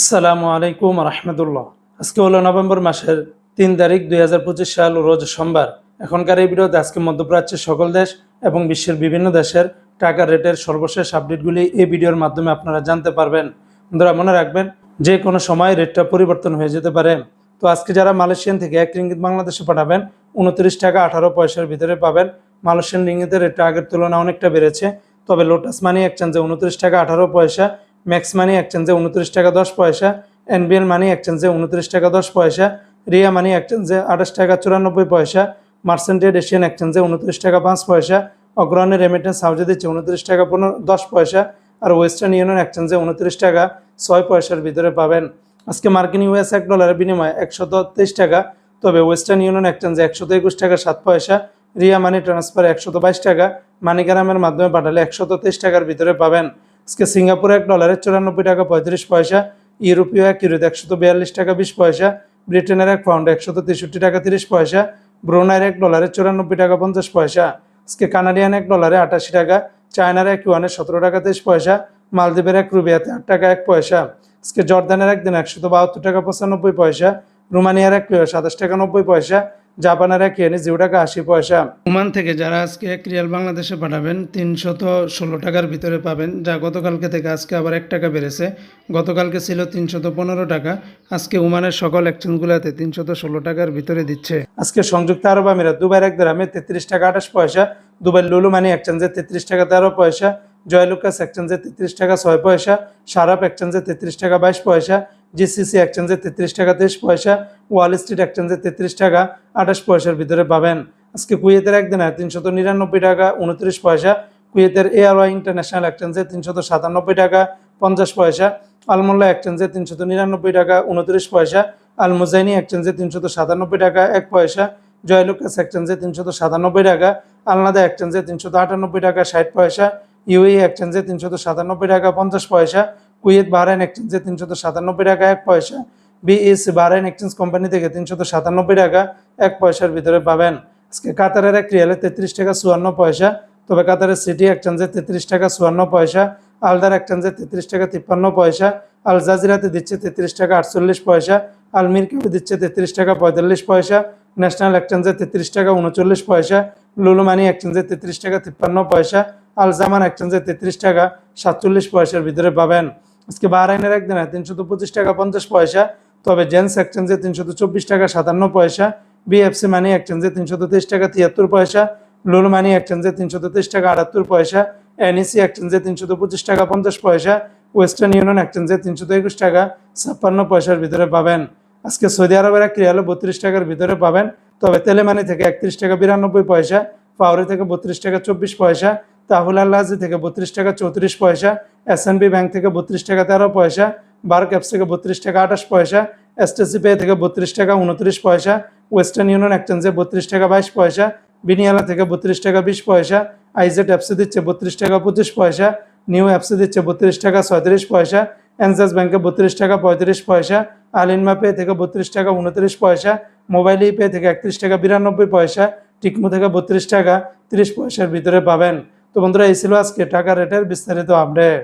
আসসালামু আলাইকুম রহমতুল্লাহ। আজকে হলো নভেম্বর মাসের তিন তারিখ দুই হাজার পঁচিশ সাল, রোজ সোমবার। এখনকার এই ভিডিওতে আজকে মধ্যপ্রাচ্যের সকল দেশ এবং বিশ্বের বিভিন্ন দেশের টাকা রেটের সর্বশেষ আপডেটগুলি এই ভিডিওর মাধ্যমে আপনারা জানতে পারবেন। বন্ধুরা, মনে রাখবেন, যে কোনো সময় রেটটা পরিবর্তন হয়ে যেতে পারে। তো আজকে যারা মালয়েশিয়ান থেকে এক রিঙ্গিত বাংলাদেশে পাঠাবেন, উনত্রিশ টাকা আঠারো পয়সার ভিতরে পাবেন। মালয়েশিয়ান রিঙ্গিতের রেটটা আগের তুলনায় অনেকটা বেড়েছে। তবে লোটাস মানি এক এক্সচেঞ্জে উনত্রিশ টাকা আঠারো পয়সা ম্যাক্স মানি এক্সচেঞ্জে উনত্রিশ টাকা দশ পয়সা এনবিএল মানি এক্সচেঞ্জে উনত্রিশ টাকা দশ পয়সা, রিয়া মানি এক্সচেঞ্জে আঠাশ টাকা চুরানব্বই পয়সা মার্সেন্টেড এশিয়ান এক্সচেঞ্জে উনত্রিশ টাকা পাঁচ পয়সা অগ্রহণের রেমিটেন্স হাউজে দিচ্ছে উনত্রিশ টাকা পনেরো দশ পয়সা আর ওয়েস্টার্ন ইউনিয়ন এক্সচেঞ্জে উনত্রিশ টাকা ছয় পয়সার ভিতরে পাবেন। আজকে মার্কিন ইউএস এক ডলারের বিনিময়ে একশত তেইশ টাকা, তবে ওয়েস্টার্ন ইউনিয়ন এক্সচেঞ্জে একশত একুশ টাকা সাত পয়সা, রিয়া মানি ট্রান্সফার একশত বাইশ টাকা মানিগ্রামের মাধ্যমে পাঠালে একশত তেইশ টাকার ভিতরে পাবেন। আজকে সিঙ্গাপুরে এক ডলারে চুরানব্বই টাকা পঁয়ত্রিশ পয়সা, ইউরোপীয় এক ইউরোতে একশত বিয়াল্লিশ টাকা বিশ পয়সা, ব্রিটেনের এক পাউন্ড একশত তেষট্টি টাকা তিরিশ পয়সা, ব্রুনাইয়ের এক ডলারে চুরানব্বই টাকা পঞ্চাশ পয়সা, আজকে কানাডিয়ান এক ডলারে আটাশি টাকা, চায়নার এক ইউয়ানে সতেরো টাকা তেইশ পয়সা, মালদ্বীপের এক রুবিয়াতে আট টাকা এক পয়সা, আজকে জর্দানের একদিন একশত বাহাত্তর টাকা পঁচানব্বই পয়সা, রোমানিয়ার এক সাতাশ টাকা নব্বই পয়সা জাপানের এক ইয়েনে জিরো টাকা আশি পয়সা? ওমান থেকে যারা আজকে এক রিয়াল বাংলাদেশে পাঠাবেন তিনশত ষোলো টাকার ভিতরে পাবেন যা গতকালকে থেকে আজকে আবার এক টাকা বেড়েছে। গতকালকে ছিল তিনশত পনেরো টাকা আজকে ওমানের সকল এক্সচেঞ্জগুলোতে তিনশত ষোলো টাকার ভিতরে দিচ্ছে। আজকে সংযুক্ত আরব আমিরাত দুবাইয়ের এক গ্রামে তেত্রিশ টাকা আঠাশ পয়সা দুবাই লুলু মানি এক্সচেঞ্জে তেত্রিশ টাকা তেরো পয়সা জয়লুকাস এক্সচেঞ্জে তেত্রিশ টাকা ছয় পয়সা সারাপ এক্সচেঞ্জে তেত্রিশ টাকা বাইশ পয়সা জিসিসি এক্সচেঞ্জে তেত্রিশ টাকা, তেইশ পয়সা ওয়াল স্ট্রিট এক্সচেঞ্জে তেত্রিশ টাকা, আঠাশ পয়সার ভিতরে পাবেন। আজকে কুয়েতের একদিনে তিনশত নিরানব্বই টাকা, উনত্রিশ পয়সা। কুয়েতের এআরওয়াই ইন্টারন্যাশনাল এক্সচেঞ্জে তিনশত সাতানব্বই টাকা, পঞ্চাশ পয়সা। আলমোল্লা এক্সচেঞ্জে তিনশত নিরানব্বই টাকা, উনত্রিশ পয়সা। আল মুজাইনি এক্সচেঞ্জে তিনশত সাতানব্বই টাকা, এক পয়সা। জয়লুকাস এক্সচেঞ্জে তিনশত সাতানব্বই টাকা। আলনাদা এক্সচেঞ্জে তিনশত আটানব্বই টাকা, ষাট পয়সা। ইউএই এক্সচেঞ্জে তিনশত সাতানব্বই টাকা, পঞ্চাশ পয়সা। কুয়েত বাহরাইন এক্সচেঞ্জে তিনশত সাতানব্বই টাকা, এক পয়সা। বিএস বাহরাইন এক্সচেঞ্জ কোম্পানি থেকে তিনশত সাতানব্বই টাকা, এক পয়সার ভিতরে পাবেন। আজকে কাতারের এক রিয়ালে তেত্রিশ টাকা চুয়ান্ন পয়সা, তবে কাতারের সিটি এক্সচেঞ্জে তেত্রিশ টাকা চুয়ান্ন পয়সা, আলদার এক্সচেঞ্জে তেত্রিশ টাকা তিপ্পান্ন পয়সা, আল জাজিরাতে দিচ্ছে তেত্রিশ টাকা আটচল্লিশ পয়সা, আল মিরকাবে দিচ্ছে তেত্রিশ টাকা পঁয়তাল্লিশ পয়সা, ন্যাশনাল এক্সচেঞ্জে তেত্রিশ টাকা উনচল্লিশ পয়সা লুলু মানি এক্সচেঞ্জে তেত্রিশ টাকা তিপ্পান্ন পয়সা, আল জামান এক্সচেঞ্জে তেত্রিশ টাকা সাতচল্লিশ পয়সার ভিতরে পাবেন। আজকে বাহরাইনের একদিনে তিনশত পঁচিশ টাকা পঞ্চাশ পয়সা, তবে জেন্স এক্সচেঞ্জে তিনশত চব্বিশ টাকা সাতান্ন পয়সা, বিএফসি মানি এক্সচেঞ্জে তিনশত তেইশ টাকা তিয়াত্তর পয়সা, লুলু মানি এক্সচেঞ্জে তিনশত তেইশ টাকা আটাত্তর পয়সা, এনইসি এক্সচেঞ্জে তিনশত পঁচিশ টাকা পঞ্চাশ পয়সা, ওয়েস্টার্ন ইউনিয়ন এক্সচেঞ্জে তিনশত একুশ টাকা ছাপ্পান্ন পয়সার ভিতরে পাবেন। আজকে সৌদি আরবের এক রিয়ালে বত্রিশ টাকার ভিতরে পাবেন, তবে তেলেমানি থেকে একত্রিশ টাকা বিরানব্বই পয়সা পাউরি থেকে বত্রিশ টাকা চব্বিশ পয়সা তাহুল আল্লাহাজি থেকে বত্রিশ টাকা চৌত্রিশ পয়সা এস ব্যাংক থেকে বত্রিশ টাকা তেরো পয়সা বার ক্যাপস থেকে বত্রিশ টাকা আঠাশ পয়সা এসটিসি পে থেকে বত্রিশ টাকা উনত্রিশ পয়সা ওয়েস্টার্ন ইউনিয়ন এক্সচেঞ্জে বত্রিশ টাকা বাইশ পয়সা বিনিয়ালা থেকে বত্রিশ টাকা বিশ পয়সা আইজেট অ্যাপসে দিচ্ছে বত্রিশ টাকা পঁচিশ পয়সা নিউ অ্যাপসে দিচ্ছে বত্রিশ টাকা ছয়ত্রিশ পয়সা অ্যানসাস ব্যাংকে বত্রিশ টাকা পঁয়ত্রিশ পয়সা আলিনমা পে থেকে বত্রিশ টাকা উনত্রিশ পয়সা মোবাইল পে থেকে একত্রিশ টাকা বিরানব্বই পয়সা টিকমো থেকে বত্রিশ টাকা তিরিশ পয়সার ভিতরে পাবেন তো বন্ধুরা এই ছিল আজকে টাকা রেটের বিস্তারিত আপডেট